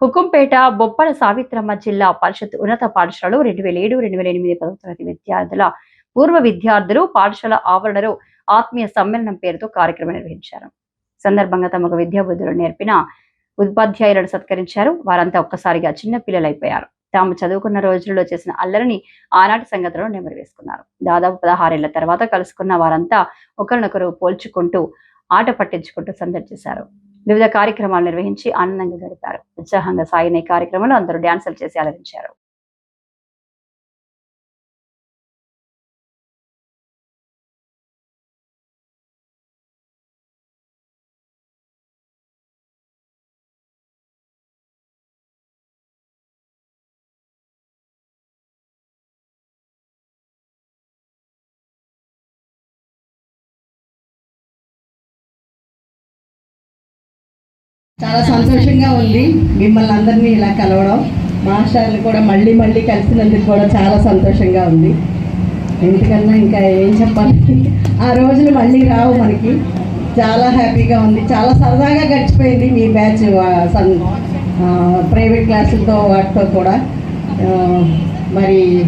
హుకుంపేట బొప్పల సావిత్రమ్మ జిల్లా పరిషత్ ఉన్నత పాఠశాలలో రెండు వేల ఏడు రెండు వేల ఎనిమిది పదవ తరగతి విద్యార్థుల పూర్వ విద్యార్థులు పాఠశాల ఆవరణలో ఆత్మీయ సమ్మేళనం పేరుతో కార్యక్రమం నిర్వహించారు. సందర్భంగా తమకు విద్యాబుద్ధులు నేర్పిన ఉపాధ్యాయులను సత్కరించారు. వారంతా ఒక్కసారిగా చిన్న పిల్లలైపోయారు. తాము చదువుకున్న రోజుల్లో చేసిన అల్లరిని ఆనాటి సంగతులను నెమరు వేసుకున్నారు. దాదాపు పదహారేళ్ళ తర్వాత కలుసుకున్న వారంతా ఒకరినొకరు పోల్చుకుంటూ ఆట పట్టించుకుంటూ సందర్శించారు వివిధ కార్యక్రమాలు నిర్వహించి ఆనందంగా గడిపారు. ఉత్సాహంగా సాగిన ఈ కార్యక్రమంలో అందరూ డ్యాన్సులు చేసి అలరించారు. చాలా సంతోషంగా ఉంది. మిమ్మల్ని అందరినీ ఇలా కలవడం మాస్టర్లు కూడా మళ్ళీ మళ్ళీ కలిసినందుకు కూడా చాలా సంతోషంగా ఉంది. ఎందుకన్నా ఇంకా ఏం చెప్పాలి? ఆ రోజులు మళ్ళీ రావు మనకి. చాలా హ్యాపీగా ఉంది. చాలా సరదాగా గడిచిపోయింది మీ బ్యాచ్ ప్రైవేట్ క్లాసులతో వాటితో కూడా. మరి